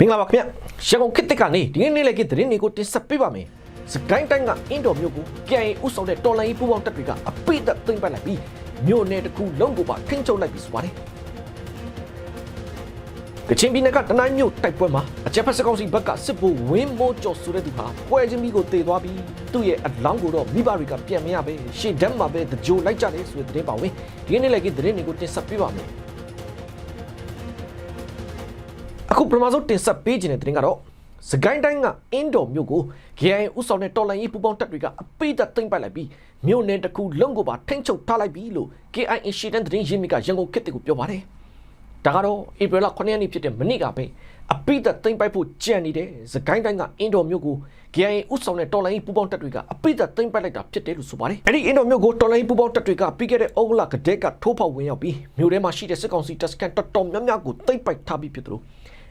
မင်္ဂလာပါခင်ဗျရန်ကုန်ခေတ်တစ်ကနေဒီနေ့နေ့လည်းခေတ်သတင်းတွေကိုတင်ဆက်ပေးပါမယ်စကိုင်းတိုင်းကအင်းတော်မြို့ကိုပြန်ရင်ဥဆောင်တဲ့တော်လိုင်းပူပေါင်းတပ်တွေကအပိတ်သက်သိမ်းပိုက်လိုက်ပြီးမြို့နယ်တစ်ခုလုံးကိုပါခင်းချုပ်လိုက်ပြီးဆိုပါတယ်ကချင်ပြည်နယ်ကတနိုင်းမြို့တိုက်ပွဲမှာအကြက်ဖက်စကောင်စီဘက်ကစစ်ဗိုလ်ဝင်းမိုးကျော်ဆိုတဲ့သူဟာပွဲချင်းပြီးကိုတေသွားပြီးသူ့ရဲ့အလောင်းကိုတော့မိဘတွေကပြန်မရပဲရှေ့တန်းမှာပဲတကြိုလိုက်ကြတယ်ဆိုတဲ့သတင်းပါဝင်ဒီနေ့လည်းခေတ်သတင်းတွေကိုတင်ဆက်ပေးပါမယ် အခုပထမဆုံးတင်ဆက်ပေးခြင်းတဲ့တင်ကတော့စကိုင်းတိုင်းကအင်းတော်မြို့ကို GIA ဥဆောင်တဲ့တော်လိုင်းရေးပူပေါင်းတပ်တွေကအပိတ်သက်သိမ်းပိုက်လိုက်ပြီးမြို့နယ်တစ်ခုလုံးကိုပါထိန်းချုပ်ထားလိုက်ပြီလို့ KIA ရှီတန်သတင်းရင်းမြစ်ကရန်ကုန်ခေတ်တွေကိုပြောပါတယ်။ဒါကတော့ဧပြီလ9ရက်နေ့ဖြစ်တဲ့မနေ့ကပဲအပိတ်သက်သိမ်းပိုက်ဖို့ကြံနေတဲ့စကိုင်းတိုင်းကအင်းတော်မြို့ကို GIA ဥဆောင်တဲ့တော်လိုင်းရေးပူပေါင်းတပ်တွေကအပိတ်သက်သိမ်းပိုက်လိုက်တာဖြစ်တယ်လို့ဆိုပါတယ်။အဲ့ဒီအင်းတော်မြို့ကိုတော်လိုင်းရေးပူပေါင်းတပ်တွေကပြီးခဲ့တဲ့ဩဂုတ်လကတည်းကထိုးဖောက်ဝင်ရောက်ပြီးမြို့ထဲမှာရှိတဲ့စစ်ကောင်စီတပ်စခန်းတော်တော်များများကိုသိမ်းပိုက်ထားပြီးဖြစ်တယ်လို့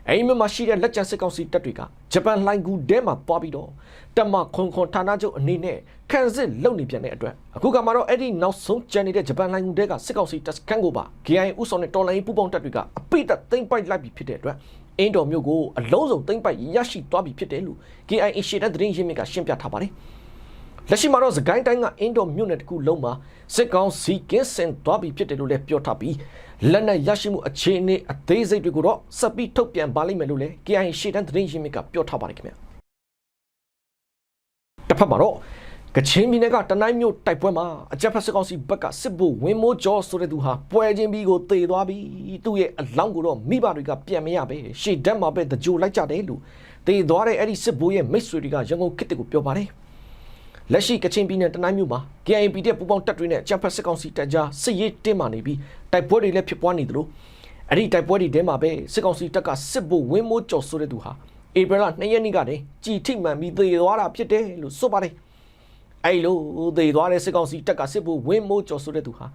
အဲ့ဒီမြို့မှာရှိတဲ့လက်ကျန်စစ်ကောင်စီတပ်တွေကဂျပန်လိုင်ဂူတဲမှာပွားပြီးတော့တမခွန်ခွန်ဌာနချုပ်အနေနဲ့ခန်းစစ်လုံနေပြန်တဲ့အတွက်အခုကမှတော့အဲ့ဒီနောက်ဆုံးကျန်နေတဲ့ဂျပန်လိုင်ဂူတဲကစစ်ကောင်စီတပ်စခန်းကိုပါ GIA ဥဆောင်တဲ့တော်လိုင်းပူပေါင်းတပ်တွေကအပိတ်သက်သိမ်းပိုက်လိုက်ပြီးဖြစ်တဲ့အတွက်အင်းတော်မြို့ကိုအလုံးစုံသိမ်းပိုက်ရရှိသွားပြီဖြစ်တယ်လို့ GIA ရှေ့တဲ့သတင်းရင်းမြစ်ကရှင်းပြထားပါတယ် လက်ရှိမှာတော့စကိုင်းတိုင်းကအင်းတော်မြို့နယ်တစ်ခုလုံးမှာစစ်ကောင်စီကင်းစင်သွားပြီဖြစ်တယ်လို့လည်းပြောထားပြီးလက်နက်ရရှိမှုအခြေအနေအသေးစိတ်တွေကိုတော့စပ်ပြီးထုတ်ပြန်ပါလိမ့်မယ်လို့လည်း KIA ရှေ့တန်းသတင်းရင်းမြစ်ကပြောထားပါတယ်ခင်ဗျာတစ်ဖက်မှာတော့ကချင်ပြည်နယ်ကတနိုင်းမြို့တိုက်ပွဲမှာအကြက်ဖက်စစ်ကောင်စီဘက်ကစစ်ဗိုလ်ဝင်းမိုးကျော်ဆိုတဲ့သူဟာပွဲချင်းပြီးကိုတေသွားပြီးသူ့ရဲ့အလောင်းကိုတော့မိဘတွေကပြန်မရပဲရှေ့တန်းမှာပဲတကြိုလိုက်ကြတယ်လို့တေသွားတဲ့အဲ့ဒီစစ်ဗိုလ်ရဲ့မိတ်ဆွေတွေကရန်ကုန်ခေတ်ကိုပြောပါတယ် လက်ရှိကချင်ပြည်နယ်တနိုင်းမြို့မှာ KIP တဲ့ပူပေါင်းတပ်တွေနဲ့အကြမ်းဖက်စစ်ကောင်စီတပ်ကြားစစ်ရေးတင်းမာနေပြီးတိုက်ပွဲတွေလည်းဖြစ်ပွားနေသလိုအဲ့ဒီတိုက်ပွဲတွေထဲမှာပဲစစ်ကောင်စီတပ်ကစစ်ဗိုလ်ဝင်းမိုးကျော်ဆိုတဲ့သူဟာဧပြီလ2ရက်နေ့ကတည်းကြည်ထိမှန်ပြီးသေသွားတာဖြစ်တယ်လို့ဆိုပါတယ်အဲ့လိုသေသွားတဲ့စစ်ကောင်စီတပ်ကစစ်ဗိုလ်ဝင်းမိုးကျော်ဆိုတဲ့သူဟာ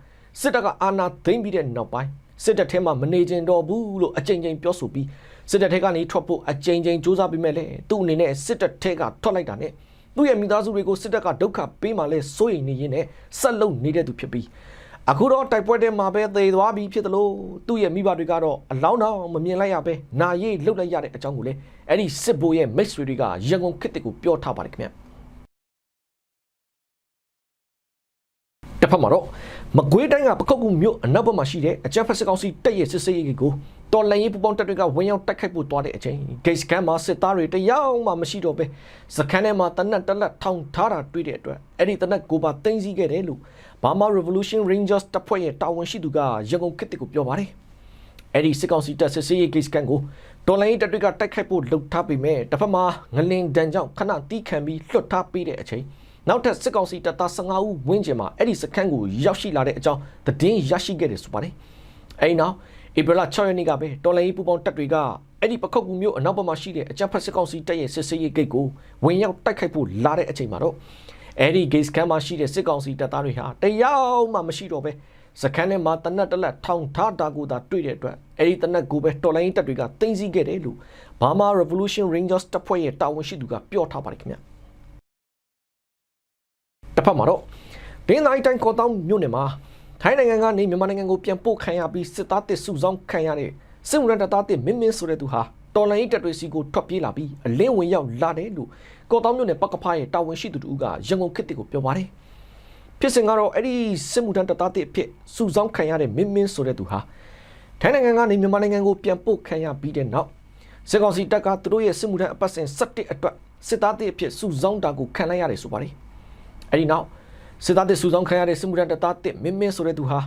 စစ်တပ်ကအာဏာသိမ်းပြီးတဲ့နောက်ပိုင်းစစ်တပ်ထဲမှာမနေကျင်တော့ဘူးလို့အကြိမ်ကြိမ်ပြောဆိုပြီးစစ်တပ်ထဲကနေထွက်ဖို့အကြိမ်ကြိမ်စူးစမ်းပြီးမဲ့လေသူ့အနေနဲ့စစ်တပ်ထဲကထွက်လိုက်တာနဲ့ သူ့ရဲ့မိသားစုတွေကိုစစ်တပ်ကဒုက္ခပေးမှလဲစိုးရိမ်နေရင်းနဲ့ဆက်လုံနေတဲ့သူဖြစ်ပြီးအခုတော့တိုက်ပွဲထဲမှာပဲသေသွားပြီဖြစ်သလိုသူ့ရဲ့မိဘတွေကတော့အလောင်းတော်မမြင်လိုက်ရပဲနာရီလှုပ်လိုက်ရတဲ့အကြောင်းကိုလည်းအဲ့ဒီစစ်ဘိုးရဲ့မိတ်ဆွေတွေကရန်ကုန်ခေတ်တစ်ကိုပြောထားပါတယ်ခင်ဗျတစ်ဖက်မှာတော့မကွေးတိုင်းကပခုတ်ကူမြို့အနောက်ဘက်မှာရှိတဲ့အကြမ်းဖက်စစ်ကောင်စီတပ်ရဲ့စစ်ဆေးရေးကို တော်လန်ရေးပူပေါင်းတပ်တွေကဝင်ရောက်တိုက်ခိုက်ဖို့တွားတဲ့အချိန်ဂိတ်စကန်မှာစစ်သားတွေတယောက်မှမရှိတော့ပဲစခန်းထဲမှာတနက်တလက်ထောင်ထားတာတွေ့တဲ့အတွက်အဲ့ဒီတနက်ကိုပါတင်စီခဲ့တယ်လို့ Burma Revolution Rangers တပ်ဖွဲ့ရဲ့တာဝန်ရှိသူကရန်ကုန်ခေတ်ကိုပြောပါတယ်အဲ့ဒီစစ်ကောင်စီတပ်စစ်ဆေးရေးဂိတ်စကန်ကိုတော်လိုင်းတပ်တွေကတိုက်ခိုက်ဖို့လှုပ်ထားပေမဲ့တစ်ဖက်မှာငလင်ဒဏ်ကြောင့်ခဏတီးခံပြီးလွတ်ထားပေးတဲ့အချိန်နောက်ထပ်စစ်ကောင်စီတပ်သား15ဦးဝန်းကျင်မှာအဲ့ဒီစခန်းကိုရောက်ရှိလာတဲ့အကြောင်းသတင်းရရှိခဲ့တယ်ဆိုပါတယ်အဲ့ဒီနောက် ဧပြီလ6ရက်နေ့ကပဲတော်လိုင်းပူပေါင်းတပ်တွေကအဲ့ဒီပခုတ်ကူမျိုးအနောက်ဘက်မှာရှိတဲ့အကြမ်းဖက်စစ်ကောင်စီတပ်ရဲ့စစ်ဆေးရေးဂိတ်ကိုဝင်ရောက်တိုက်ခိုက်ဖို့လာတဲ့အချိန်မှာတော့အဲ့ဒီ gate scan မှာရှိတဲ့စစ်ကောင်စီတပ်သားတွေဟာတယောက်မှမရှိတော့ပဲစခန်းထဲမှာတနက်တလက်ထောင်ထားတာကိုသာတွေ့တဲ့အတွက်အဲ့ဒီတနက်ကိုပဲတော်လိုင်းတပ်တွေကတင်စီခဲ့တယ်လို့ Burma Revolution Rangers တပ်ဖွဲ့ရဲ့တာဝန်ရှိသူကပြောထားပါတယ်ခင်ဗျတစ်ဖက်မှာတော့ဒင်းတိုင်းတိုင်းကော်တောင်းမြို့နယ်မှာ ထိုင်းနိုင်ငံကနေမြန်မာနိုင်ငံကိုပြန်ပို့ခံရပြီးစစ်သားတစ်စုဆောင်ခံရတဲ့စစ်မှုထမ်းတပ်သားတစ်မင်းမင်းဆိုတဲ့သူဟာတော်လိုင်းတပ်တွေစီကိုထွက်ပြေးလာပြီးအလင်းဝင်ရောက်လာတယ်လို့ကော်တောင်းမြို့နယ်ပကဖားရဲ့တာဝန်ရှိသူတို့ကရန်ကုန်ခေတ်ကိုပြောပါတယ်ဖြစ်စဉ်ကတော့အဲ့ဒီစစ်မှုထမ်းတပ်သားတစ်အဖြစ်စုဆောင်ခံရတဲ့မင်းမင်းဆိုတဲ့သူဟာထိုင်းနိုင်ငံကနေမြန်မာနိုင်ငံကိုပြန်ပို့ခံရပြီးတဲ့နောက်စစ်ကောင်စီတပ်ကသူတို့ရဲ့စစ်မှုထမ်းအပတ်စဉ်17အတွက်စစ်သားတစ်အဖြစ်စုဆောင်တာကိုခံလိုက်ရတယ်ဆိုပါတယ်အဲ့ဒီနောက် စစ်သားတစ်စုဆောင်ခံရတဲ့စစ်မှုထမ်းတပ်သားတစ်မင်းမင်းဆိုတဲ့သူဟာ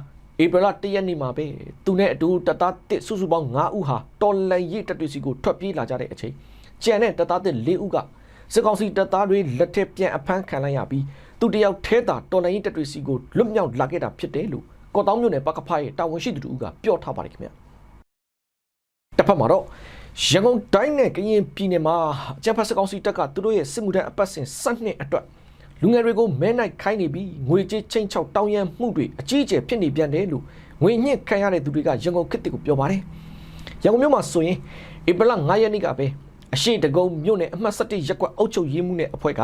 ဧပြီလ၁ရက်နေ့မှာပဲသူနဲ့အတူတပ်သားတစ်စုစုပေါင်း9ဦးဟာတော်လန်ရိတပ်တွေစီကိုထွက်ပြေးလာကြတဲ့အချိန်ကျန်တဲ့တပ်သားတစ်4ဦးကစစ်ကောင်စီတပ်သားတွေလက်ထက်ပြန်အဖမ်းခံလိုက်ရပြီးသူတယောက်ထဲသာတော်လန်ရိတပ်တွေစီကိုလွတ်မြောက်လာခဲ့တာဖြစ်တယ်လို့ကော်တောင်းမြို့နယ်ပကဖားရဲ့တာဝန်ရှိသူတို့ကပြောထားပါတယ်ခင်ဗျတစ်ဖက်မှာတော့ရန်ကုန်တိုင်းနဲ့ကရင်ပြည်နယ်မှာအကြံဖတ်စကောင်စီတပ်ကသူတို့ရဲ့စစ်မှုထမ်းအပတ်စဉ်၁၂အတွက် လူငယ်တွေကိုမဲနိုင်ခိုင်းနေပြီးငွေကြေးချင်းချောက်တောင်းရမ်းမှုတွေအကြီးအကျယ်ဖြစ်နေပြန်တယ်လို့ငွေညှစ်ခံရတဲ့သူတွေကရန်ကုန်ခေတ်ကိုပြောပါတယ်။ရန်ကုန်မြို့မှာဆိုရင်ဧပြီလ9ရက်နေ့ကပဲအရှိတကုံမြို့နယ်အမှတ်7ရပ်ကွက်အုပ်ချုပ်ရေးမှုနဲ့အဖွဲ့က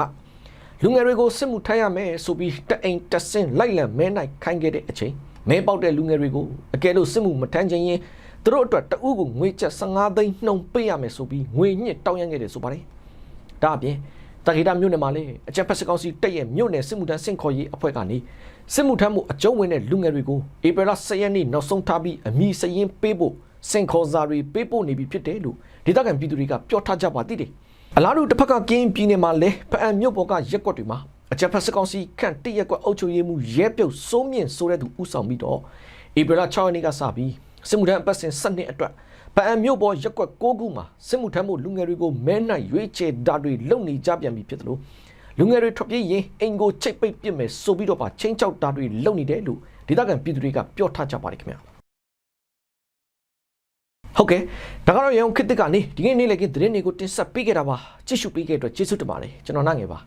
လူငယ်တွေကိုစစ်မှုထမ်းရမယ်ဆိုပြီးတအိမ်တဆင့်လိုက်လံမဲနိုင်ခိုင်းခဲ့တဲ့အချိန်မဲပေါက်တဲ့လူငယ်တွေကိုအကယ်လို့စစ်မှုမထမ်းခြင်းရင်သူတို့အတွက်တဦးကိုငွေကျပ်15သိန်းနှုံပေးရမယ်ဆိုပြီးငွေညစ်တောင်းရမ်းခဲ့တယ်ဆိုပါတယ်ဒါအပြင် တခိတာမြို့နယ်မှာလည်းအကြံဖက်စကောင်းစီတက်ရဲ့မြို့နယ်စစ်မှုထမ်းစင့်ခေါ်ရေးအဖွဲ့ကနေစစ်မှုထမ်းမှုအကျုံးဝင်တဲ့လူငယ်တွေကိုဧပြီလ10ရက်နေ့နောက်ဆုံးထားပြီးအမည်စရင်ပေးဖို့စင်ခေါ်စာတွေပေးပို့နေပြီဖြစ်တယ်လို့ဒေသခံပြည်သူတွေကပြောထားကြပါသေးတယ်အလားတူတစ်ဖက်ကကင်းပြည်နယ်မှာလည်းဖအံမြို့ပေါ်ကရက်ကွက်တွေမှာအကြံဖက်စကောင်းစီခန့်တရက်ကွက်အုပ်ချုပ်ရေးမှုရဲပြုတ်စိုးမြင့်ဆိုတဲ့သူဥဆောင်ပြီးတော့ဧပြီလ6ရက်နေ့ကစပြီးစစ်မှုထမ်းအပတ်စဉ်7နှစ်အတွက် ပအံမြို့ပေါ်ရက်ကွက်6ခုမှာစစ်မှုထမ်းမှုလူငယ်တွေကိုမဲနိုင်ရွေးချယ်တာတွေလုပ်နေကြပြန်ပြီဖြစ်တယ်လို့လူငယ်တွေထွက်ပြေးရင်အိမ်ကိုချိတ်ပိတ်ပစ်မယ်ဆိုပြီးတော့ပါချင်းချောက်တာတွေလုပ်နေတယ်လို့ဒေသခံပြည်သူတွေကပြောထားကြပါတယ်ခင်ဗျာဟုတ်ကဲ့ဒါကတော့ရေုံခစ်တစ်ကနေဒီနေ့နေ့လည်းကသတင်းတွေကိုတင်ဆက်ပေးခဲ့တာပါကြည့်ရှုပေးခဲ့တဲ့အတွက်ကျေးဇူးတင်ပါတယ်ကျွန်တော်နိုင်ငယ်ပါ